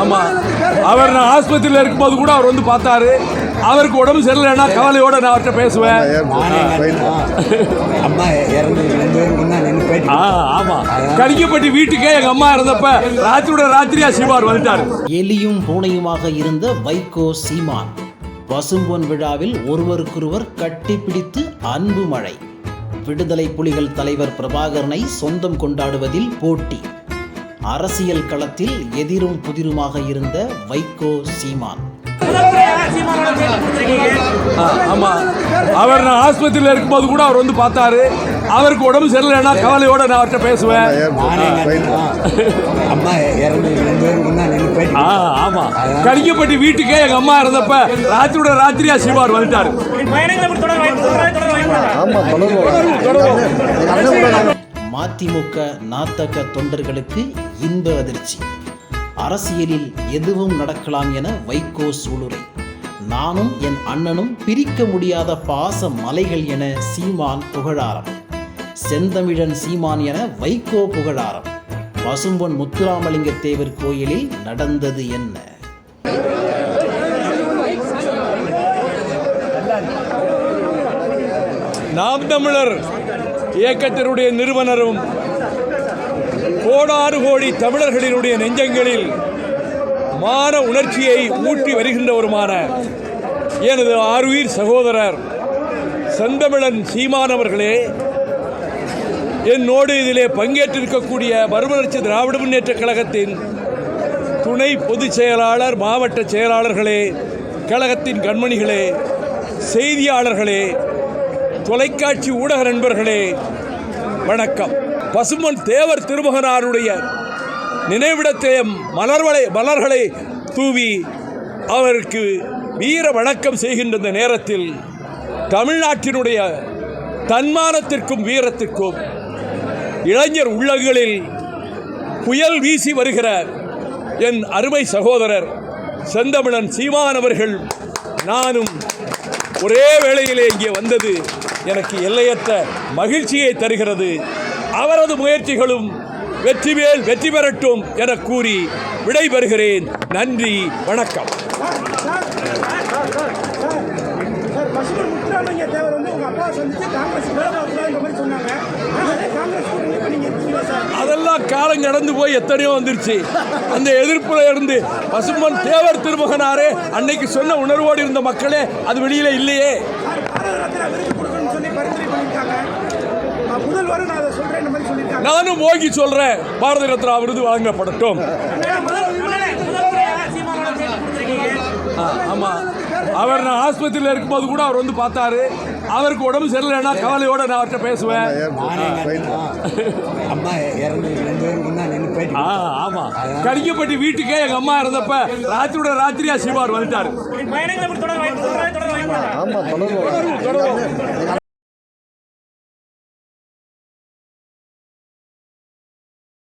ஆமா. அவர் நான் ஆஸ்பத்திரியில் இருக்கும்போது கூட அவர் வந்து பார்த்தாரு. அவருக்கு உடம்பு சரியில்லைன்னா கவலையோட நான் அவர்கிட்ட பேசுவேன். அம்மா இறந்து ரெண்டு பேரும் முன்னா நின்று போயிட்டு ஆ ஆமா. கடிக்கப்பட்டி வீட்டுக்கே எங்க அம்மா இருந்தப்ப ராத்திரியோட ராத்திரியா சிவார் வந்துட்டாரு. எலியும் பூனையுமாக இருந்த வைகோ சீமான் பசும்பொன் விழாவில் ஒருவருக்கொருவர் கட்டிப்பிடித்து அன்பு மழை. விடுதலை புலிகள் தலைவர் பிரபாகரனை சொந்தம் கொண்டாடுவதில் போட்டி. அரசியல் களத்தில் எதிரும் புதிருமாக இருந்த வைகோ சீமான். ஆமா. அவர் நான் ஆஸ்பத்திரியில் இருக்கும்போது கூட அவர் வந்து பார்த்தாரு. அவருக்கு உடம்பு சரியில்லைன்னா கவலையோட நான் அவர்கிட்ட பேசுவேன். அம்மா இறந்து ரெண்டு பேரும் முன்னா நின்று போயிட்டு ஆ ஆமா. கடிக்கப்பட்டி வீட்டுக்கே எங்க அம்மா இருந்தப்ப ராத்திரியோட ராத்திரியா சிவார் வந்துட்டாரு. மதிமுக நாத்தக தொண்டர்களுக்கு இன்ப அதிர்ச்சி. அரசியலில் எதுவும் நடக்கலாம் என வைகோ சூளுரை. நானும் என் அண்ணனும் பிரிக்க முடியாத பாச மலைகள் என சீமான் புகழாரம். செந்தமிழன் சீமான் என வைகோ புகழாரம். பசும்பொன் முத்துராமலிங்க தேவர் கோயிலில் நடந்தது என்ன? நாம் தமிழர் இயக்கத்தினுடைய நிறுவனரும் கோடாறு கோடி தமிழர்களினுடைய நெஞ்சங்களில் மான உணர்ச்சியை ஊட்டி வருகின்றவருமான எனது ஆறுயிர் சகோதரர் செந்தமிழன் சீமானவர்களே என்னோடு இதிலே பங்கேற்றிருக்கக்கூடிய மறுமலர்ச்சி திராவிட முன்னேற்ற கழகத்தின் துணை பொதுச் செயலாளர் மாவட்ட செயலாளர்களே கழகத்தின் கண்மணிகளே செய்தியாளர்களே தொலைக்காட்சி ஊடக நண்பர்களே வணக்கம். பசுமன் தேவர் திருமகனாருடைய நினைவிடத்தை மலர்வளை மலர்களை தூவி அவருக்கு வீர வணக்கம் செய்கின்ற இந்த நேரத்தில் தமிழ்நாட்டினுடைய தன்மானத்திற்கும் வீரத்திற்கும் இளைஞர் உள்ளங்களில் புயல் வீசி வருகிற என் அருமை சகோதரர் செந்தமிழன் சீமான் அவர்கள் நானும் ஒரே வேளையிலே இங்கே வந்தது எனக்கு எல்லையற்ற மகிழ்ச்சியை தருகிறது. அவரது முயற்சிகளும் வெற்றி மேல் வெற்றி பெறட்டும் என கூறி விடைபெறுகிறேன். நன்றி வணக்கம். அதெல்லாம் காலம் கடந்து போய் எத்தனையோ வந்துருச்சு. அந்த எதிர்ப்புல இருந்து பசும்பன் தேவர் திருமகனாரே அன்னைக்கு சொன்ன உணர்வோடு இருந்த மக்களே அது வெளியில இல்லையே. முதல்வரும் நான் அதை சொல்றேன் இந்த மாதிரி சொல்லியிருக்காங்க. நானும் போகி சொல்றேன். பாரத ரத்னா விருது வழங்கப்படட்டும். ஆ, ஆமா. அவர் நான் ஆஸ்பத்திரியில் இருக்கும்போது கூட அவர் வந்து பார்த்தாரு. அவருக்கு உடம்பு சரியில்லைன்னா கவலையோட நான் அவர்கிட்ட பேசுவேன். அம்மா இறந்து ரெண்டு பேரும் முன்னா நின்று போயிட்டு ஆ ஆமா. கடிக்கப்பட்டி வீட்டுக்கே எங்க அம்மா இருந்தப்ப ராத்திரியோட ராத்திரியா சிவார் வந்துட்டாரு.